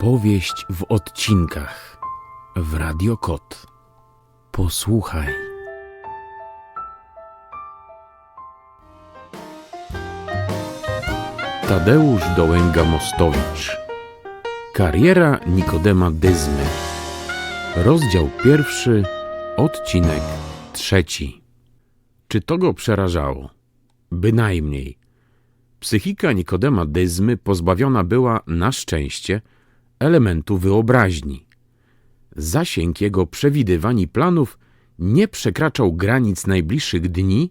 Powieść w odcinkach w Radio Kot. Posłuchaj. Tadeusz Dołęga-Mostowicz Kariera Nikodema Dyzmy Rozdział pierwszy, odcinek trzeci Czy to go przerażało? Bynajmniej. Psychika Nikodema Dyzmy pozbawiona była, na szczęście, elementu wyobraźni. Zasięg jego przewidywań i planów nie przekraczał granic najbliższych dni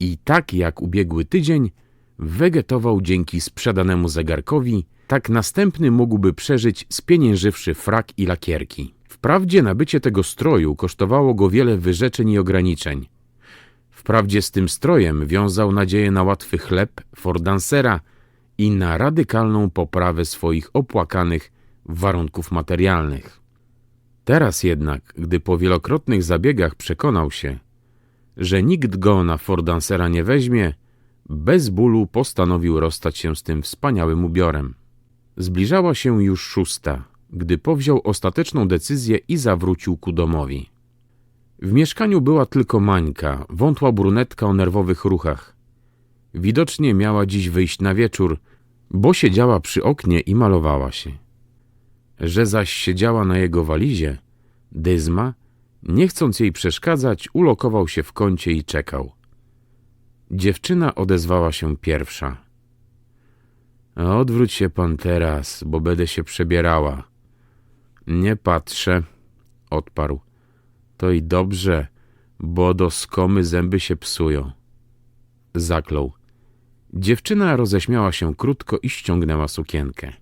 i tak jak ubiegły tydzień wegetował dzięki sprzedanemu zegarkowi, tak następny mógłby przeżyć spieniężywszy frak i lakierki. Wprawdzie nabycie tego stroju kosztowało go wiele wyrzeczeń i ograniczeń. Wprawdzie z tym strojem wiązał nadzieję na łatwy chleb fordansera i na radykalną poprawę swoich opłakanych warunków materialnych. Teraz jednak, gdy po wielokrotnych zabiegach przekonał się, że nikt go na fordansera nie weźmie, bez bólu postanowił rozstać się z tym wspaniałym ubiorem. Zbliżała się już szósta, gdy powziął ostateczną decyzję i zawrócił ku domowi. W mieszkaniu była tylko Mańka, wątła brunetka o nerwowych ruchach. Widocznie miała dziś wyjść na wieczór, bo siedziała przy oknie i malowała się. Że zaś siedziała na jego walizie, Dyzma, nie chcąc jej przeszkadzać, ulokował się w kącie i czekał. Dziewczyna odezwała się pierwsza. Odwróć się pan teraz, bo będę się przebierała. Nie patrzę, odparł. To i dobrze, bo do skomy zęby się psują. Zaklął. Dziewczyna roześmiała się krótko i ściągnęła sukienkę.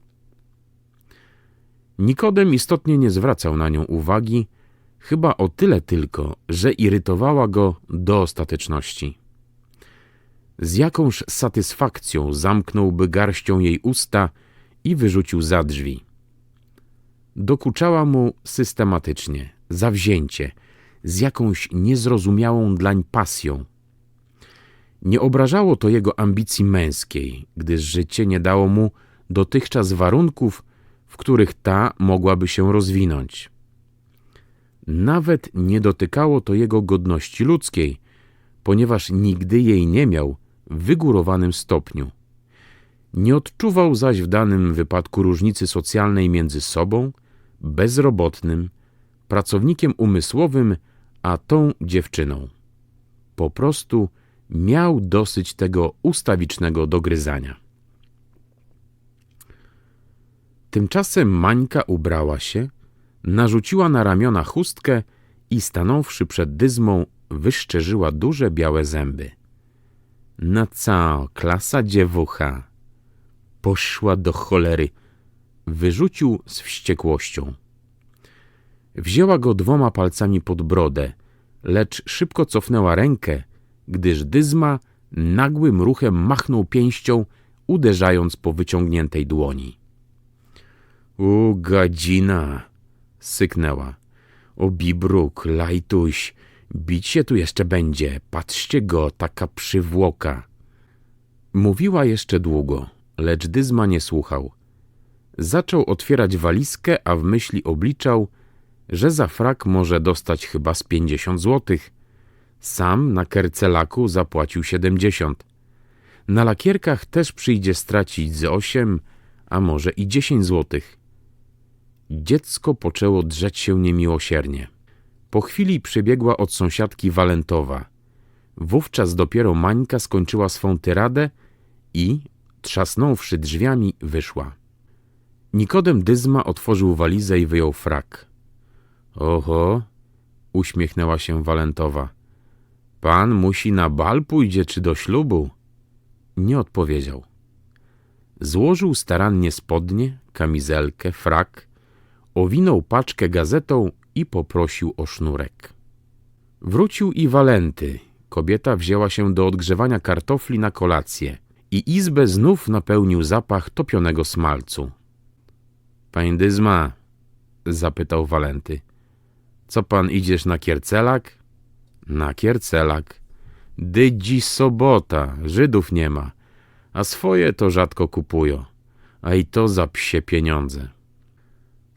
Nikodem istotnie nie zwracał na nią uwagi, chyba o tyle tylko, że irytowała go do ostateczności. Z jakąż satysfakcją zamknąłby garścią jej usta i wyrzucił za drzwi. Dokuczała mu systematycznie, zawzięcie, z jakąś niezrozumiałą dlań pasją. Nie obrażało to jego ambicji męskiej, gdyż życie nie dało mu dotychczas warunków, w których ta mogłaby się rozwinąć. Nawet nie dotykało to jego godności ludzkiej, ponieważ nigdy jej nie miał w wygórowanym stopniu. Nie odczuwał zaś w danym wypadku różnicy socjalnej między sobą, bezrobotnym, pracownikiem umysłowym, a tą dziewczyną. Po prostu miał dosyć tego ustawicznego dogryzania. Tymczasem Mańka ubrała się, narzuciła na ramiona chustkę i stanąwszy przed dyzmą, wyszczerzyła duże białe zęby. Na co, klasa dziewucha? Poszła do cholery. Wyrzucił z wściekłością. Wzięła go dwoma palcami pod brodę, lecz szybko cofnęła rękę, gdyż dyzma nagłym ruchem machnął pięścią, uderzając po wyciągniętej dłoni. U, gadzina! syknęła. O, bibruk, lajtuś, bić się tu jeszcze będzie, patrzcie go, taka przywłoka. Mówiła jeszcze długo, lecz Dyzma nie słuchał. Zaczął otwierać walizkę, a w myśli obliczał, że za frak może dostać chyba z pięćdziesiąt złotych. Sam na kercelaku zapłacił siedemdziesiąt. Na lakierkach też przyjdzie stracić z osiem, a może i dziesięć złotych. Dziecko poczęło drzeć się niemiłosiernie. Po chwili przybiegła od sąsiadki Walentowa. Wówczas dopiero Mańka skończyła swą tyradę i, trzasnąwszy drzwiami, wyszła. Nikodem Dyzma otworzył walizę i wyjął frak. Oho, uśmiechnęła się Walentowa. Pan musi na bal pójdzie czy do ślubu? Nie odpowiedział. Złożył starannie spodnie, kamizelkę, frak, owinął paczkę gazetą i poprosił o sznurek. Wrócił i Walenty. Kobieta wzięła się do odgrzewania kartofli na kolację i izbę znów napełnił zapach topionego smalcu. — Panie Dyzma — zapytał Walenty. — Co pan idziesz na kiercelak? — Na kiercelak. Dydzi sobota, Żydów nie ma, a swoje to rzadko kupują, a i to za psie pieniądze.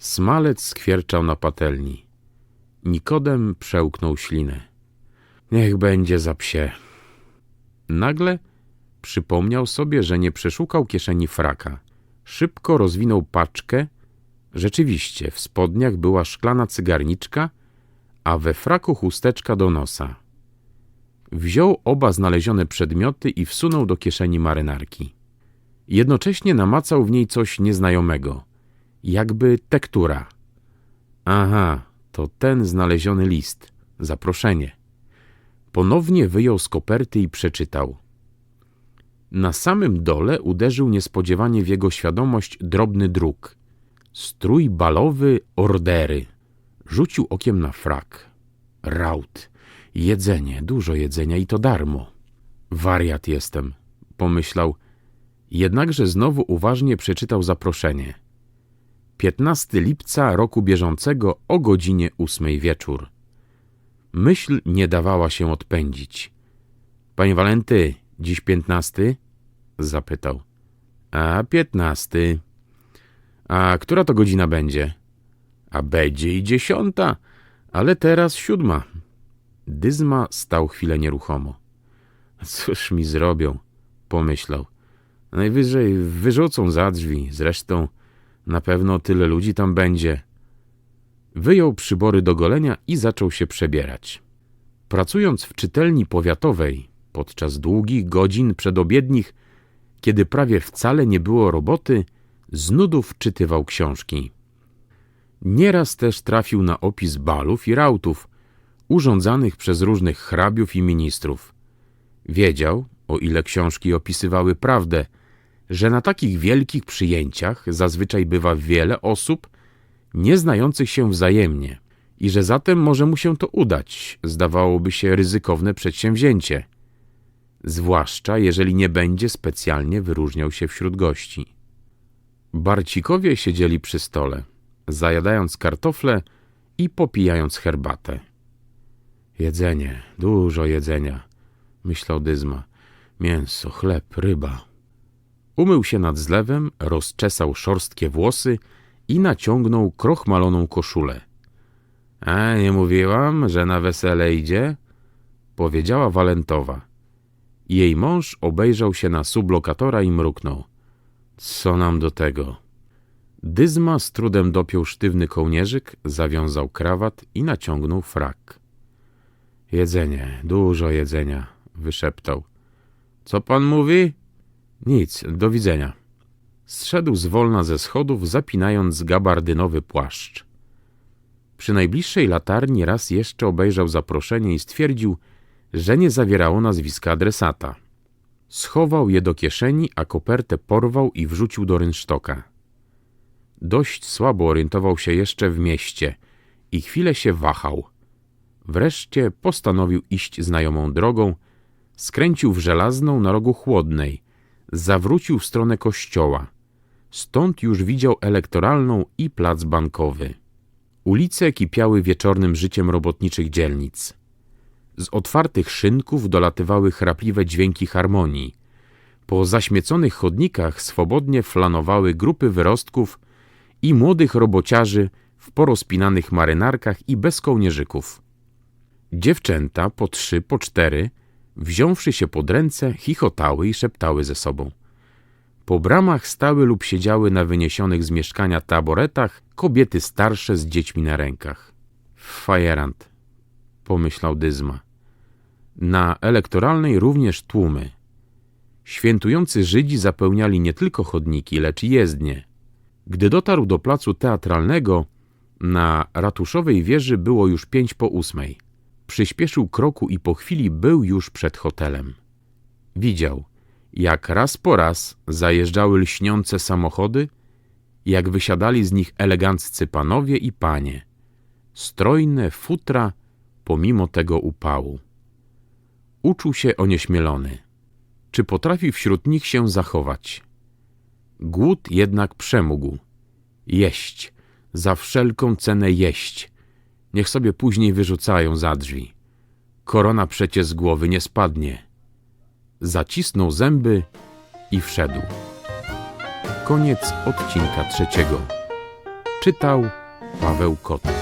Smalec skwierczał na patelni. Nikodem przełknął ślinę. Niech będzie za psie. Nagle przypomniał sobie, że nie przeszukał kieszeni fraka. Szybko rozwinął paczkę. Rzeczywiście, w spodniach była szklana cygarniczka, a we fraku chusteczka do nosa. Wziął oba znalezione przedmioty i wsunął do kieszeni marynarki. Jednocześnie namacał w niej coś nieznajomego, jakby tektura. Aha, to ten znaleziony list, zaproszenie. Ponownie wyjął z koperty i przeczytał. Na samym dole uderzył niespodziewanie w jego świadomość drobny druk. Strój balowy ordery. Rzucił okiem na frak. Raut. Jedzenie, dużo jedzenia i to darmo. Wariat jestem, pomyślał. Jednakże znowu uważnie przeczytał zaproszenie. 15 lipca roku bieżącego o godzinie ósmej wieczór. Myśl nie dawała się odpędzić. Panie Walenty, dziś piętnasty? Zapytał. A piętnasty. A która to godzina będzie? A będzie i dziesiąta, ale teraz siódma. Dyzma stał chwilę nieruchomo. Cóż mi zrobią? Pomyślał. Najwyżej wyrzucą za drzwi. Zresztą na pewno tyle ludzi tam będzie. Wyjął przybory do golenia i zaczął się przebierać. Pracując w czytelni powiatowej, podczas długich godzin przedobiednich, kiedy prawie wcale nie było roboty, z nudów czytywał książki. Nieraz też trafił na opis balów i rautów, urządzanych przez różnych hrabiów i ministrów. Wiedział, o ile książki opisywały prawdę, że na takich wielkich przyjęciach zazwyczaj bywa wiele osób nieznających się wzajemnie i że zatem może mu się to udać, zdawałoby się ryzykowne przedsięwzięcie, zwłaszcza jeżeli nie będzie specjalnie wyróżniał się wśród gości. Barcikowie siedzieli przy stole, zajadając kartofle i popijając herbatę. Jedzenie, dużo jedzenia, myślał Dyzma. Mięso, chleb, ryba. Umył się nad zlewem, rozczesał szorstkie włosy i naciągnął krochmaloną koszulę. A nie mówiłam, że na wesele idzie? Powiedziała Walentowa. Jej mąż obejrzał się na sublokatora i mruknął. Co nam do tego? Dyzma z trudem dopiął sztywny kołnierzyk, zawiązał krawat i naciągnął frak. Jedzenie, dużo jedzenia, wyszeptał. Co pan mówi? Nic, do widzenia. Zszedł zwolna ze schodów, zapinając gabardynowy płaszcz. Przy najbliższej latarni raz jeszcze obejrzał zaproszenie i stwierdził, że nie zawierało nazwiska adresata. Schował je do kieszeni, a kopertę porwał i wrzucił do rynsztoka. Dość słabo orientował się jeszcze w mieście i chwilę się wahał. Wreszcie postanowił iść znajomą drogą, skręcił w żelazną na rogu chłodnej, zawrócił w stronę kościoła. Stąd już widział elektoralną i plac bankowy. Ulice kipiały wieczornym życiem robotniczych dzielnic. Z otwartych szynków dolatywały chrapliwe dźwięki harmonii. Po zaśmieconych chodnikach swobodnie flanowały grupy wyrostków i młodych robociarzy w porozpinanych marynarkach i bez kołnierzyków. Dziewczęta po trzy, po cztery, wziąwszy się pod ręce, chichotały i szeptały ze sobą. Po bramach stały lub siedziały na wyniesionych z mieszkania taboretach kobiety starsze z dziećmi na rękach. Fajerant, pomyślał Dyzma. Na elektoralnej również tłumy. Świętujący Żydzi zapełniali nie tylko chodniki, lecz i jezdnie. Gdy dotarł do placu teatralnego, na ratuszowej wieży było już pięć po ósmej. Przyspieszył kroku i po chwili był już przed hotelem. Widział, jak raz po raz zajeżdżały lśniące samochody, jak wysiadali z nich eleganccy panowie i panie, strojne futra pomimo tego upału. Uczuł się onieśmielony. Czy potrafi wśród nich się zachować? Głód jednak przemógł. Jeść, za wszelką cenę jeść. Niech sobie później wyrzucają za drzwi. Korona przecie z głowy nie spadnie. Zacisnął zęby i wszedł. Koniec odcinka trzeciego. Czytał Paweł Kot.